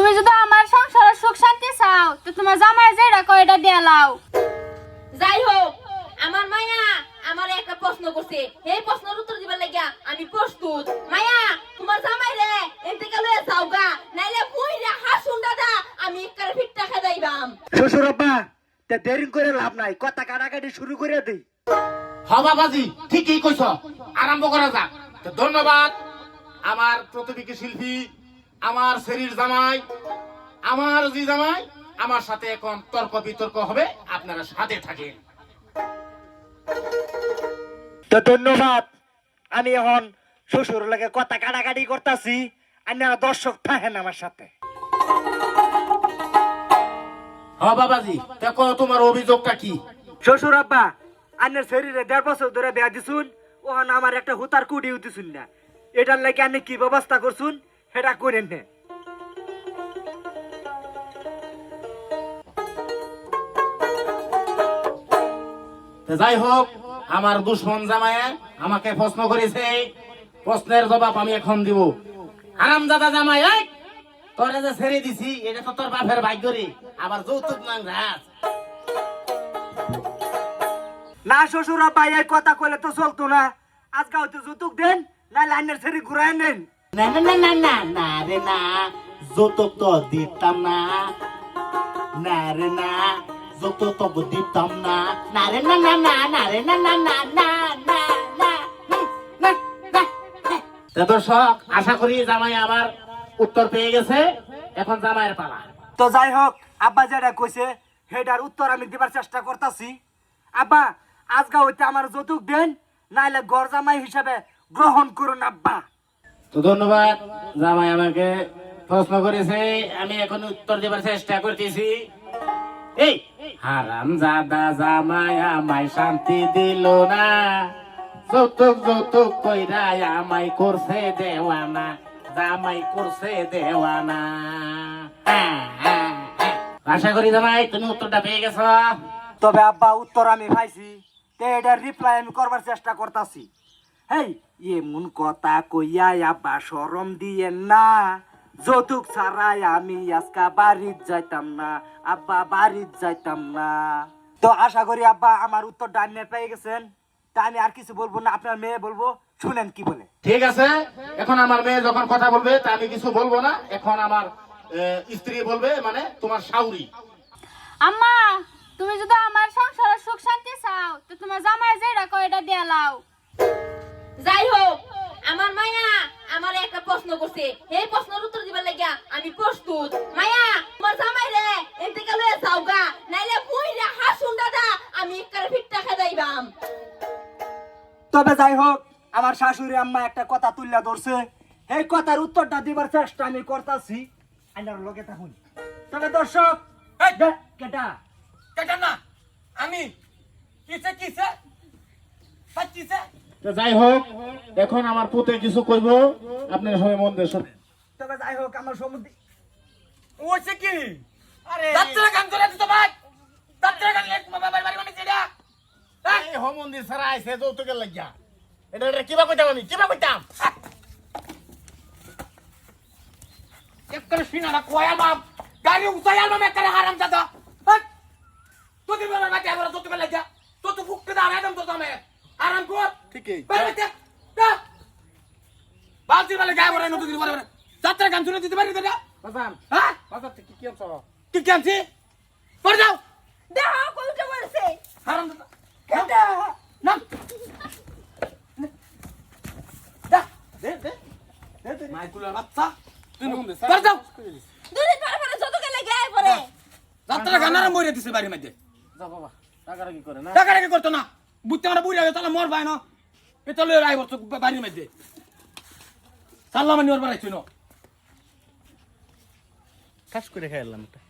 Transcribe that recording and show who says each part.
Speaker 1: তুমি যদি আমার সংসারের সুখ শান্তি চাও তো তোমার জামাই কয় এটা দিয়ে লাও।
Speaker 2: যাই হোক আমার মায়া আমার একটা প্রশ্ন করছে। এই প্রশ্নের উত্তর দিবার লাগিয়া আমি প্রস্তুত। মায়া তোমার জামাই রে এনতে গেলে যাওগা নাইলে মুই রে হাসুন দাদা আমি একবারে ফিটটা খেদাইবাম
Speaker 3: শ্বশুর আব্বা তে দেরি করে লাভ নাই কথা কাটাকাটি শুরু করে দিই
Speaker 4: হবা বাজি ঠিকই কইছ। আরম্ভ করা যাক। তো ধন্যবাদ আমার প্রতিবিকি শিল্পী আমার শরীর জামাই আমার জি জামাই আমার সাথে এখন তর্ক বিতর্ক হবে আপনারা সাথে থাকেন
Speaker 3: তো ধন্যবাদ। আমি এখন শ্বশুর লাগে কথা কাটাকাটি করতেছি আপনারা দর্শক থাকেন আমার সাথে।
Speaker 4: হবা বাজি দেখো তোমার অভিযোগটা কি?
Speaker 3: শ্বশুর আব্বা আন্নের শরীরে দেড় বছর ধরে বেয়া দিছুন ওখান আমার একটা হুতার কুটি দিছুন না। এটার লাগে আপনি কি ব্যবস্থা করছুন? সেটা করেন নে।
Speaker 4: যাই হোক আমার দুশ্মন জামায়ে আমাকে প্রশ্ন করেছে প্রশ্নের জবাব আমি এখন দিব। আরাম দাদা জামাই তোরে যে ছেড়ে দিছি এটা তো তোর বাপের ভাগ্য রে আবার যৌতুক নাং রাজ
Speaker 3: না শ্বশুর এই কথা কইলে তো চলতো না। আজকে হয়তো যৌতুক দেন না লাইনের ছেড়ে ঘুরাই নেন।
Speaker 4: না না না না না না রে না তো দিতাম না না রে না দিতাম না না রে না না না না রে না না না না এখন জামাইয়ের
Speaker 3: তো যাই হোক আব্বা যেটা কইছে সেটার উত্তর আমি দিবার চেষ্টা করতেছি আব্বা আজকে হইতে আমার যৌতুক দেন নাইলে গড় জামাই হিসাবে গ্রহণ করুন আব্বা
Speaker 4: তো ধন্যবাদ। জামাই আমাকে প্রশ্ন করেছে আমি এখন উত্তর দেবার চেষ্টা করতেছি। এই হারাম জাদা জামাই আমায় শান্তি দিল না। যৌতুক যৌতুক কইরা আমায় করছে দেওয়ানা জামাই করছে দেওয়ানা। হ্যাঁ, হ্যাঁ, হ্যাঁ। আশা করি জামাই তুমি উত্তরটা পেয়ে গেছো।
Speaker 3: তবে আব্বা উত্তর আমি পাইছি। তে এটার রিপ্লাই আমি করবার চেষ্টা করতাছি। হেই এমন কথা কইয়া আব্বা শরম দিয়ে না। যৌতুক ছাড়াই আমি আজকা বাড়িত যাইতাম না আব্বা বাড়িত যাইতাম না। তো আশা করি আব্বা আমার উত্তর ডান্নে পেয়ে গেছেন। তা আমি আর কিছু বলব না আপনার মেয়ে বলব শুনেন কি বলে।
Speaker 4: ঠিক আছে এখন আমার মেয়ে যখন কথা বলবে তা আমি কিছু বলব না। এখন আমার স্ত্রী বলবে মানে তোমার শাউরি।
Speaker 1: আম্মা তুমি যদি আমার
Speaker 2: প্রশ্ন করছে এই প্রশ্নের উত্তর দিবার লাগিয়া আমি প্রস্তুত। মায়া তোমার জামাই রে এনতে গেলে যাওগা নাইলে মুই রে হাসুন দাদা আমি একবারে ফিটটা খেদাইবাম।
Speaker 3: তবে যাই হোক আমার শাশুড়ি আম্মা একটা কথা তুললা ধরছে। এই কথার উত্তরটা দিবার চেষ্টা আমি করতাছি। আইনার লগে থাকুন। তবে দর্শক
Speaker 5: এই!
Speaker 3: দে, কেটা।
Speaker 5: কেটা না আমি কিসে কিসে?
Speaker 4: যাই হোক এখন আমার পুতে কিছু কইব? আপনার সবাই মন দিয়ে শোনেন।
Speaker 3: তবে যাই হোক আমার সমুদ্র
Speaker 5: ওইছে কি? আরে। যাত্রা গান করে দিতে ভাই। যাত্রা গান এক বাবা বাড়ি বাড়ি মানে যেটা
Speaker 4: এই হো মন্দির আইছে যৌতুকের লাগিয়া। এটা এটা কিবা কইতাম আমি? কিবা কইতাম?
Speaker 5: এক করে সিনারা কোয়া বাপ গাড়ি উঠাই আলো করে হারাম দাদা হট তো দিবে না বাকি আমরা তো তুমি লাগা তো তো ফুকতে দা আরাম তো তুমি। আরাম কর।
Speaker 4: ঠিকই।
Speaker 5: বাইরে তে তা বালতি বলে গায় বলে নতুন বলে বলে যাত্রা গান শুনে দিতে পারি দাদা
Speaker 4: বাজান
Speaker 5: হ্যাঁ?
Speaker 4: বাজার থেকে কি আনছো?
Speaker 5: কি কি আনছি? পড়ে যাও।
Speaker 2: দেখো কইটা বলছে
Speaker 5: হারাম দাদা। কেডা না দা দে দে। দে দে। মাইকুলা বাচ্চা। তুই নুন দে পড়ে যাও।
Speaker 2: দুদিন পরে পরে যত গেলে গায়ে পরে
Speaker 5: যাত্রা গান আরাম বইরে দিছে বাড়ির মধ্যে।
Speaker 4: যা বাবা টাকাটা কি করে না।
Speaker 5: টাকা রেখে করতো না। বুঝতে আমরা বুড়ি আগে তাহলে মর ভাই না। এ তাহলে রাই বছর বাড়ির মধ্যে। সাল্লাম নিওর বাড়াইছি না
Speaker 4: কাজ করে খাইলাম এটা